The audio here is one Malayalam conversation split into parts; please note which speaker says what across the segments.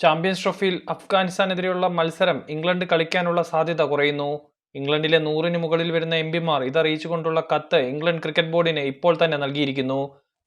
Speaker 1: ചാമ്പ്യൻസ് ട്രോഫിയിൽ അഫ്ഗാനിസ്ഥാനെതിരെയുള്ള മത്സരം ഇംഗ്ലണ്ട് കളിക്കാനുള്ള സാധ്യത കുറയുന്നു. ഇംഗ്ലണ്ടിലെ നൂറിന് മുകളിൽ വരുന്ന എം പിമാർ ഇതറിയിച്ചുകൊണ്ടുള്ള കത്ത് ഇംഗ്ലണ്ട് ക്രിക്കറ്റ് ബോർഡിന് ഇപ്പോൾ തന്നെ നൽകിയിരിക്കുന്നു.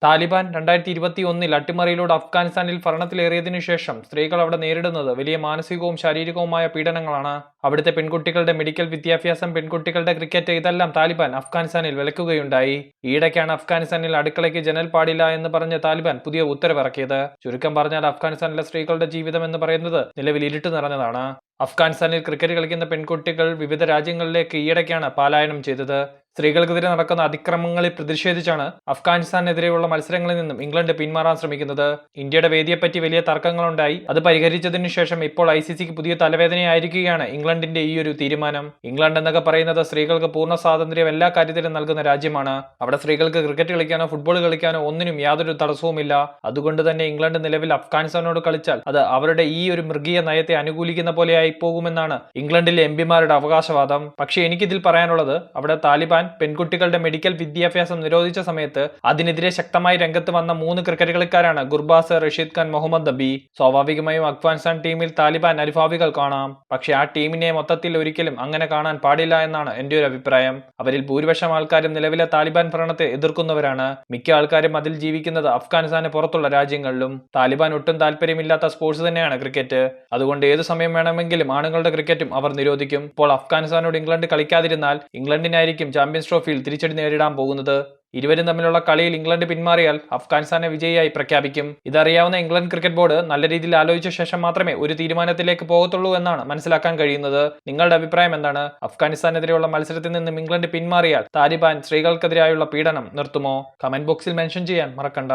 Speaker 1: താലിബാൻ രണ്ടായിരത്തി ഇരുപത്തി ഒന്നിൽ അട്ടിമറിയിലൂടെ അഫ്ഗാനിസ്ഥാനിൽ ഭരണത്തിലേറിയതിനു ശേഷം സ്ത്രീകൾ അവിടെ നേരിടുന്നത് വലിയ മാനസികവും ശാരീരികവുമായ പീഡനങ്ങളാണ്. അവിടുത്തെ പെൺകുട്ടികളുടെ മെഡിക്കൽ വിദ്യാഭ്യാസം പെൺകുട്ടികളുടെ ക്രിക്കറ്റ് ഇതെല്ലാം താലിബാൻ അഫ്ഗാനിസ്ഥാനിൽ വിലക്കുകയുണ്ടായി. ഈയിടയ്ക്കാണ് അഫ്ഗാനിസ്ഥാനിൽ അടുക്കളയ്ക്ക് ജനൽ പാടില്ല എന്ന് പറഞ്ഞ താലിബാൻ പുതിയ ഉത്തരവിറക്കിയത്. ചുരുക്കം പറഞ്ഞാൽ അഫ്ഗാനിസ്ഥാനിലെ സ്ത്രീകളുടെ ജീവിതം എന്ന് പറയുന്നത് നിലവിൽ ഇരുട്ട് നിറഞ്ഞതാണ്. അഫ്ഗാനിസ്ഥാനിൽ ക്രിക്കറ്റ് കളിക്കുന്ന പെൺകുട്ടികൾ വിവിധ രാജ്യങ്ങളിലേക്ക് ഈയിടയ്ക്കാണ് പലായനം ചെയ്തത്. സ്ത്രീകൾക്കെതിരെ നടക്കുന്ന അതിക്രമങ്ങളിൽ പ്രതിഷേധിച്ചാണ് അഫ്ഗാനിസ്ഥാനെതിരെയുള്ള മത്സരങ്ങളിൽ നിന്നും ഇംഗ്ലണ്ട് പിന്മാറാൻ ശ്രമിക്കുന്നത്. ഇന്ത്യയുടെ വേദിയെപ്പറ്റി വലിയ തർക്കങ്ങളുണ്ടായി. അത് പരിഹരിച്ചതിനു ശേഷം ഇപ്പോൾ ഐ സി സിക്ക് പുതിയ തലവേദനയായിരിക്കുകയാണ് ഇംഗ്ലണ്ടിന്റെ ഈ ഒരു തീരുമാനം. ഇംഗ്ലണ്ട് എന്നൊക്കെ പറയുന്നത് സ്ത്രീകൾക്ക് പൂർണ സ്വാതന്ത്ര്യം എല്ലാ കാര്യത്തിലും നൽകുന്ന രാജ്യമാണ്. അവിടെ സ്ത്രീകൾക്ക് ക്രിക്കറ്റ് കളിക്കാനോ ഫുട്ബോൾ കളിക്കാനോ ഒന്നിനും യാതൊരു തടസ്സവുമില്ല. അതുകൊണ്ട് തന്നെ ഇംഗ്ലണ്ട് നിലവിൽ അഫ്ഗാനിസ്ഥാനോട് കളിച്ചാൽ അത് അവരുടെ ഈ ഒരു മൃഗീയ നയത്തെ അനുകൂലിക്കുന്ന പോലെയായി പോകുമെന്നാണ് ഇംഗ്ലണ്ടിലെ എം പിമാരുടെ അവകാശവാദം. പക്ഷേ എനിക്കിതിൽ പറയാനുള്ളത് അവിടെ താലിബാൻ പെൺകുട്ടികളുടെ മെഡിക്കൽ വിദ്യാഭ്യാസം നിരോധിച്ച സമയത്ത് അതിനെതിരെ ശക്തമായി രംഗത്ത് വന്ന മൂന്ന് ക്രിക്കറ്റ് കളിക്കാരാണ് ഗുർബാസ് റഷീദ് ഖാൻ മുഹമ്മദ് നബി. സ്വാഭാവികമായും അഫ്ഗാനിസ്ഥാൻ ടീമിൽ താലിബാൻ അനുഭാവികൾ കാണാം. പക്ഷേ ആ ടീമിനെ മൊത്തത്തിൽ ഒരിക്കലും അങ്ങനെ കാണാൻ പാടില്ല എന്നാണ് എന്റെ ഒരു അഭിപ്രായം. അവരിൽ ഭൂരിപക്ഷം ആൾക്കാരും നിലവിലെ താലിബാൻ ഭരണത്തെ എതിർക്കുന്നവരാണ്. മിക്ക ആൾക്കാരും അതിൽ ജീവിക്കുന്നത് അഫ്ഗാനിസ്ഥാന് പുറത്തുള്ള രാജ്യങ്ങളിലും. താലിബാൻ ഒട്ടും താല്പര്യമില്ലാത്ത സ്പോർട്സ് തന്നെയാണ് ക്രിക്കറ്റ്. അതുകൊണ്ട് ഏത് സമയം വേണമെങ്കിലും ആണുങ്ങളുടെ ക്രിക്കറ്റും അവർ നിരോധിക്കും. ഇപ്പോൾ അഫ്ഗാനിസ്ഥാനോട് ഇംഗ്ലണ്ട് കളിക്കാതിരുന്നാൽ ഇംഗ്ലണ്ടിനായിരിക്കും ചാമ്പ്യൻസ് ട്രോഫിയിൽ തിരിച്ചടി നേരിടാൻ പോകുന്നത് ഇരുവരും തമ്മിലുള്ള കളിയിൽ ഇംഗ്ലണ്ട് പിന്മാറിയാൽ അഫ്ഗാനിസ്ഥാനെ വിജയിയായി പ്രഖ്യാപിക്കും. ഇതറിയാവുന്ന ഇംഗ്ലണ്ട് ക്രിക്കറ്റ് ബോർഡ് നല്ല രീതിയിൽ ആലോചിച്ച ശേഷം മാത്രമേ ഒരു തീരുമാനത്തിലേക്ക് പോകത്തുള്ളൂ എന്നാണ് മനസ്സിലാക്കാൻ കഴിയുന്നത്. നിങ്ങളുടെ അഭിപ്രായം എന്താണ്? അഫ്ഗാനിസ്ഥാനെതിരെയുള്ള മത്സരത്തിൽ നിന്നും ഇംഗ്ലണ്ട് പിന്മാറിയാൽ താലിബാൻ സ്ത്രീകൾക്കെതിരായുള്ള പീഡനം നിർത്തുമോ? കമന്റ് ബോക്സിൽ മെൻഷൻ ചെയ്യാൻ മറക്കണ്ട.